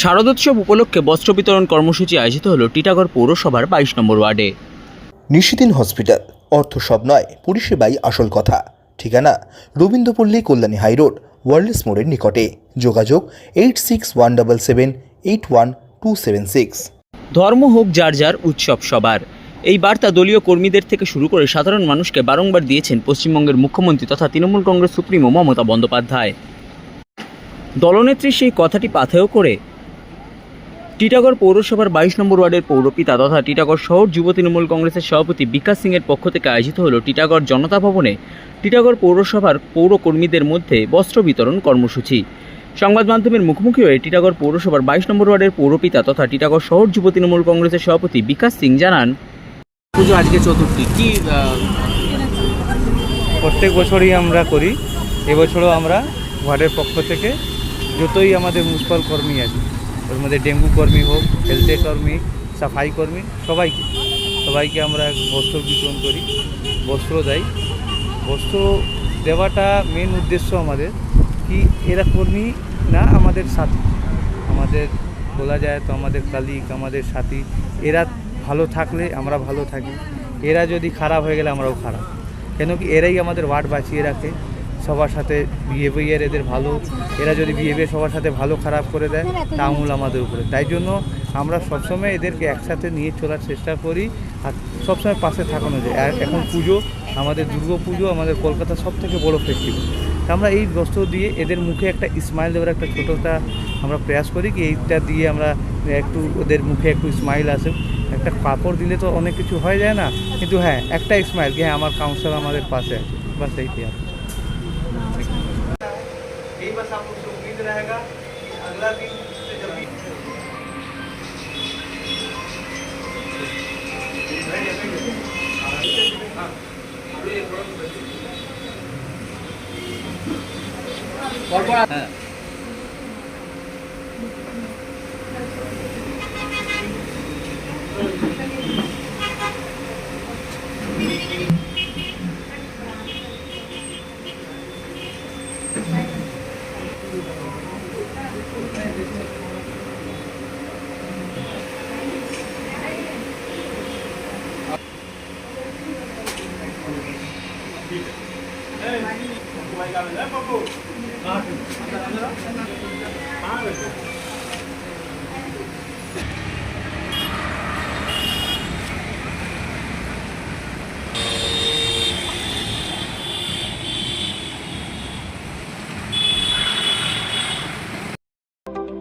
শারদোৎসব উপলক্ষে বস্ত্র বিতরণ কর্মসূচি আয়োজিত হলো টিটাগড় পৌরসভার বাইশ নম্বর ওয়ার্ডে। নিশিদিন হসপিটাল অর্থ সব নয় পরিষেবাই আসল কথা। ঠিকানা রবীন্দ্রপল্লী কল্যাণী হাইরোড ওয়ার্ল্ডস মোড়ের নিকটে। যোগাযোগ eight six one double seven eight one two seven six. ধর্ম হোক যার যার উৎসব সবার। এই বার্তা দলীয় কর্মীদের থেকে শুরু করে সাধারণ মানুষকে বারংবার দিয়েছেন পশ্চিমবঙ্গের মুখ্যমন্ত্রী তথা তৃণমূল কংগ্রেস সুপ্রিমো মমতা বন্দ্যোপাধ্যায়। দলনেত্রী সেই কথাটি পাথেয় করে টিটাগড় পৌরসভার বাইশ নম্বর ওয়ার্ডের পৌরপিতা তথা টিটাগড় শহর যুব তৃণমূল কংগ্রেসের সভাপতি বিকাশ সিংয়ের পক্ষ থেকে আয়োজিত হলো টিটাগড় জনতা ভবনে টিটাগড় পৌরসভার পৌর কর্মীদের মধ্যে বস্ত্র বিতরণ কর্মসূচি। সংবাদ মাধ্যমের মুখোমুখি হয়ে টিটাগড় পৌরসভার বাইশ নম্বর ওয়ার্ডের পৌরপিতা তথা টিটাগড় শহর যুব তৃণমূল কংগ্রেসের সভাপতি বিকাশ সিং জানান, পুজো আজকে চতুর্থী। কি প্রত্যেক বছরই আমরা করি। এবছরও আমরা ওয়ার্ডের পক্ষ থেকে যতই আমাদের মুনিসিপাল কর্মী আছে ওর মধ্যে ডেঙ্গু কর্মী হোক, হেলথ কর্মী, সাফাই কর্মী, সবাইকে সবাইকে আমরা বস্ত্র বিতরণ করি, বস্ত্র দেয় বস্ত্র দেওয়াটা মেন উদ্দেশ্য আমাদের, কি এরা কর্মী না আমাদের সাথী? আমাদের বলা যায় তো আমাদের কালিক, আমাদের সাথী, এরা ভালো থাকলে আমরা ভালো থাকি। এরা যদি খারাপ হয়ে গেলে আমরাও খারাপ। কেন কি এরাই আমাদের ওয়ার্ড বাঁচিয়ে রাখে। সবার সাথে বিহেভিয়ার এদের ভালো। এরা যদি বিহেভিয়ার সবার সাথে ভালো, খারাপ করে দেয় তা আমূল আমাদের উপরে। তাই জন্য আমরা সবসময় এদেরকে একসাথে নিয়ে চলার চেষ্টা করি আর সবসময় পাশে থাকানো যায়। আর এখন পুজো, আমাদের দুর্গা পুজো, আমাদের কলকাতার সব থেকে বড়ো ফেস্টিভ্যাল আমরা এই বস্ত্র দিয়ে এদের মুখে একটা স্মাইল দেওয়ার একটা ছোটোটা আমরা প্রয়াস করি কি, এইটা দিয়ে আমরা একটু ওদের মুখে একটু স্মাইল আসে। একটা কাপড় দিলে তো অনেক কিছু হয়ে যায় না? কিন্তু হ্যাঁ একটা স্মাইল কি হ্যাঁ আমার কাউন্সিলর আমাদের পাশে আছে। বাস এইটাই আর यही बस आप लोग उम्मीद रहेगा अगला दिन से जब भी Thank you.